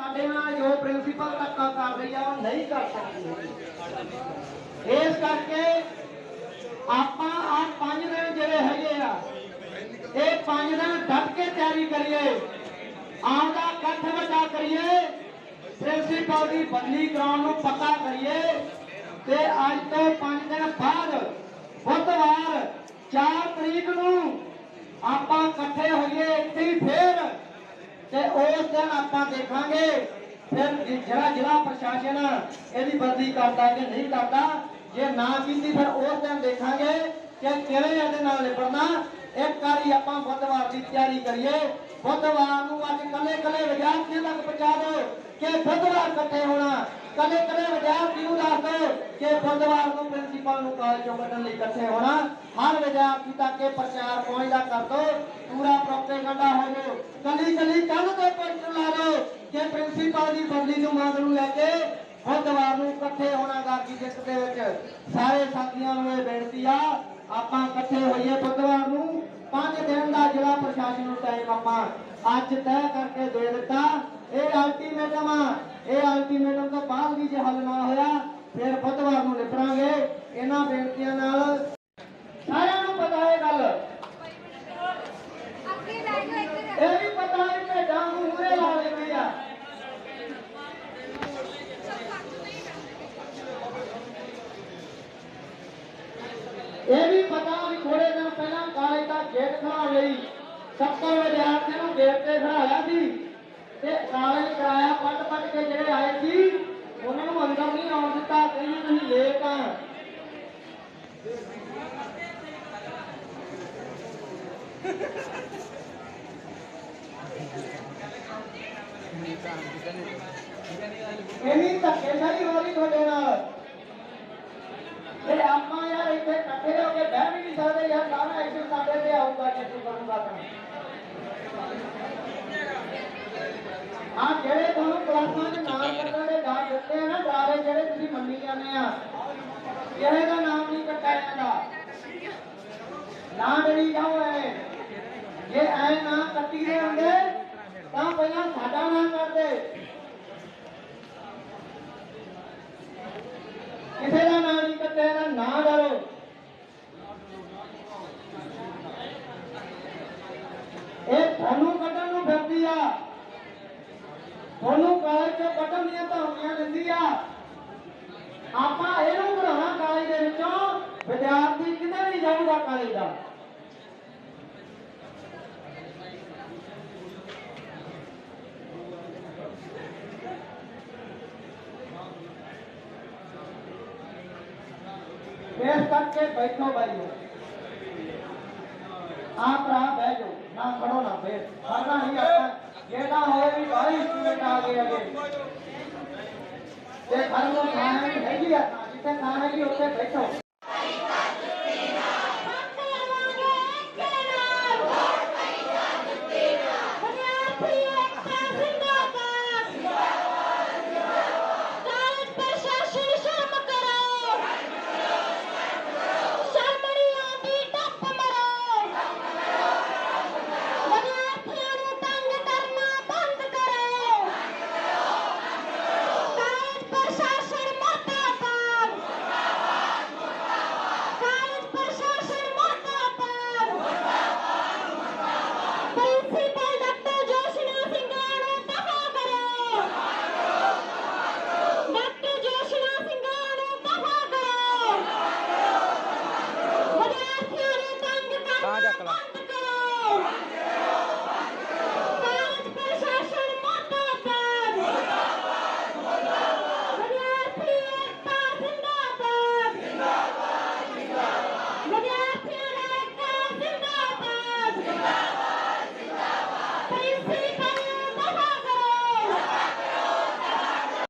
ਸਾਡੇ ਨਾਲ ਜੋ ਪ੍ਰਿੰਸੀਪਲ ਧੱਕਾ ਕਰ ਰਹੀ ਆ, ਉਹ ਨਹੀਂ ਕਰ ਸਕਦੀ। ਇਸ ਕਰਕੇ ਆਪਾਂ ਆ ਪੰਜ ਦਿਨ ਜਿਹੜੇ ਹੈਗੇ ਆ, ਇਹ ਪੰਜ ਦਿਨ ਡਟ ਕੇ ਤਿਆਰੀ ਕਰੀਏ। ਆਪਦਾ ਇਕੱਠ ਵੱਡਾ ਕਰੀਏ ਪ੍ਰਿੰਸੀਪਲ ਦੀ ਬਦਲੀ ਕਰਾਉਣ ਨੂੰ ਪੱਕਾ ਕਰੀਏ। ਤੇ ਅੱਜ ਤੋਂ ਪੰਜ ਦਿਨ ਬਾਅਦ, ਬੁੱਧਵਾਰ 4 ਤਰੀਕ ਨੂੰ ਆਪਾਂ ਇਕੱਠੇ ਹੋਈਏ ਇੱਥੇ ਫੇਰ ਤੇ ਉਸ ਦਿਨ ਆਪਾਂ ਦੇਖਾਂਗੇ, ਫਿਰ ਜਿਹੜਾ ਜ਼ਿਲ੍ਹਾ ਪ੍ਰਸ਼ਾਸਨ ਇਹਦੀ ਬਦਲੀ ਕਰਦਾ ਕਿ ਨਹੀਂ ਕਰਦਾ, ਜੇ ਨਾ ਕੀਤੀ ਫਿਰ ਉਸ ਦਿਨ ਦੇਖਾਂਗੇ ਕਿ ਕਿਵੇਂ ਇਹਦੇ ਨਾਲ ਨਿਪੜਨਾ ਇੱਕ ਵਾਰੀ ਆਪਾਂ ਬੁੱਧਵਾਰ ਦੀ ਤਿਆਰੀ ਕਰੀਏ। ਬੁੱਧਵਾਰ ਨੂੰ ਅੱਜ ਕੱਲੇ ਕੱਲੇ ਵਿਦਿਆਰਥੀਆਂ ਤੱਕ ਪਹੁੰਚਾ ਦਿਓ ਕਿ ਬੁੱਧਵਾਰ ਇਕੱਠੇ ਹੋਣਾ। ਕੱਲੇ ਕੱਲੇ ਵਿਦਿਆਰਥੀ ਨੂੰ ਦੱਸ ਦਿਓ ਕਿ ਬੁੱਧਵਾਰ ਨੂੰ ਪ੍ਰਿੰਸੀਪਲ ਨੂੰ ਕਾਲਜ ਚੋਂ ਕੱਢਣ ਲਈ ਇਕੱਠੇ ਹੋਣਾ। ਹਰ ਵਿਦਿਆਰਥੀ ਤੱਕ ਇਹ ਪ੍ਰਚਾਰ ਪਹੁੰਚਦਾ ਕਰ ਦਿਓ ਪੂਰਾ ਪ੍ਰੋਪੇਗੰਡਾ ਹੋ ਜਾਓ। ਕੱਲੀ ਕੱਲੀ ਕੰਨ ਤੇ ਪੋਸਟਰ ਲਾ ਦਿਓ ਕਿ ਨੂੰ ਮੰਗ ਨੂੰ ਲੈ ਕੇ ਬੁੱਧਵਾਰ ਨੂੰ ਇਕੱਠੇ ਹੋਣਾ ਗਾਰਕੀ ਜਿੱਤ ਦੇ ਵਿੱਚ ਸਾਰੇ ਸਾਥੀਆਂ ਨੂੰ ਇਹ ਬੇਨਤੀ ਆ, ਆਪਾਂ ਇਕੱਠੇ ਹੋਈਏ ਬੁੱਧਵਾਰ ਨੂੰ। ਪੰਜ ਦਿਨ ਦਾ ਜ਼ਿਲ੍ਹਾ ਪ੍ਰਸ਼ਾਸਨ ਨੂੰ ਟਾਈਮ ਆਪਾਂ ਅੱਜ ਤੈਅ ਕਰਕੇ ਦੇ ਦਿੱਤਾ। ਇਹ ਅਲਟੀਮੇਟਮ ਆ। ਇਹ ਅਲਟੀਮੇਟਮ ਤੋਂ ਬਾਅਦ ਵੀ ਜੇ ਹੱਲ ਨਾ ਫਿਰ ਬੁੱਧਵਾਰ ਨੂੰ ਨਿਪੜਾਂਗੇ ਇਹਨਾਂ ਬੇਨਤੀਆਂ ਨਾਲ ਸਾਰਿਆਂ ਨੂੰ ਪਤਾ ਹੈ ਗੱਲ। ਇਹ ਵੀ ਪਤਾ ਹੈ ਕਿ ਡਾਂਗ ਮੂਰੇ ਲਾ ਲੈਂਦੇ ਆ। ਇਹ ਵੀ ਪਤਾ ਵੀ ਥੋੜੇ ਦਿਨ ਪਹਿਲਾਂ ਕਾਲਜ ਦਾ ਗੇਟ ਖੜਾ ਲਈ 70 ਵਿਦਿਆਰਥੀਆਂ ਨੂੰ ਗੇਟ ਤੇ ਖੜਾਇਆ ਸੀ। ਤੇ ਕਾਲਜ ਕਰਾਇਆ ਪੱਟ ਪੱਟ ਕੇ ਜਿਹੜੇ ਆਏ ਸੀ। ਉਹਨਾਂ ਨੂੰ ਅੰਦਰ ਨਹੀਂ ਆਉਣ ਦਿੱਤਾ ਕਹਿੰਦੇ ਤੁਸੀਂ ਲੇਟ ਆ। ਇੰਨੀ ਧੱਕੇਸ਼ਾਹੀ ਹੋ ਰਹੀ ਤੁਹਾਡੇ ਨਾਲ। ਤੇ ਆਪਾਂ ਯਾਰ ਇੱਥੇ ਇਕੱਠੇ ਹੋ ਕੇ ਬਹਿ ਵੀ ਨਹੀਂ ਸਕਦੇ ਯਾਰ ਸਾਰਾ ਐਕਸ਼ਨ ਸਾਡੇ ਤੇ ਆਊਗਾ, ਜੇ ਤੂੰ ਕਰੂਗਾ ਤਾਂ। ਆ ਜਿਹੜੇ ਤੁਹਾਨੂੰ ਕਲਾਸਾਂ 'ਚ ਨਾਮ ਕੱਟਣ ਦੇ ਡਰ ਦਿੱਤੇ ਆ ਨਾ ਡਾਰੇ ਜਿਹੜੇ ਤੁਸੀਂ ਮੰਨੀ ਜਾਂਦੇ ਆ। ਕਿਸੇ ਦਾ ਨਾਮ ਨਹੀਂ ਕੱਟਿਆ ਜਾਂਦਾ ਨਾ ਡਰੀ ਜਾਓ ਐ। ਜੇ ਐ ਨਾ ਕੱਟੀ ਦੇ ਹੁੰਦੇ, ਤਾਂ ਪਹਿਲਾਂ ਸਾਡਾ ਨਾਮ ਕਰਦੇ ਕਿਸੇ ਦਾ ਨਾਮ ਨਹੀਂ ਕੱਟਿਆ ਜਾਂਦਾ ਨਾ ਡਰੋ ਇਹ ਤੁਹਾਨੂੰ ਕੱਢਣ ਨੂੰ ਫਿਰਦੀ ਆ। ਤੁਹਾਨੂੰ ਕਾਲਜ ਚੋਂ ਕੱਢਣ ਦੀਆਂ ਧਮਕੀਆਂ ਦਿੰਦੀ ਆ। ਆਪਾਂ ਇਹਨੂੰ ਕਢਾਉਣਾ ਕਾਲਜ ਦੇ ਵਿੱਚੋਂ, ਵਿਦਿਆਰਥੀ ਕਿਤੇ ਨਹੀਂ ਜਾਊਗਾ ਕਾਲਜ ਦਾ। ਇਸ ਕਰਕੇ ਬੈਠੋ ਬਾਈਓ ਆਪ ਰਾ ਬਹਿ ਜਾਓ, ਨਾ ਖੜੋ ਨਾ ਫੇਰ। ਖੜਨਾ ਨਹੀਂ ਆਪਾਂ ਜੇ ਨਾ ਹੋਏ ਵੀ ਬਾਈ ਸਟੂਡੈਂਟ ਆ ਗਏ ਅਗੇ ਤੇ ਖੜਨ ਨੂੰ ਥਾਂ ਹੈਗੀ ਆ ਜਿੱਥੇ ਥਾਂ ਹੈਗੀ ਉੱਥੇ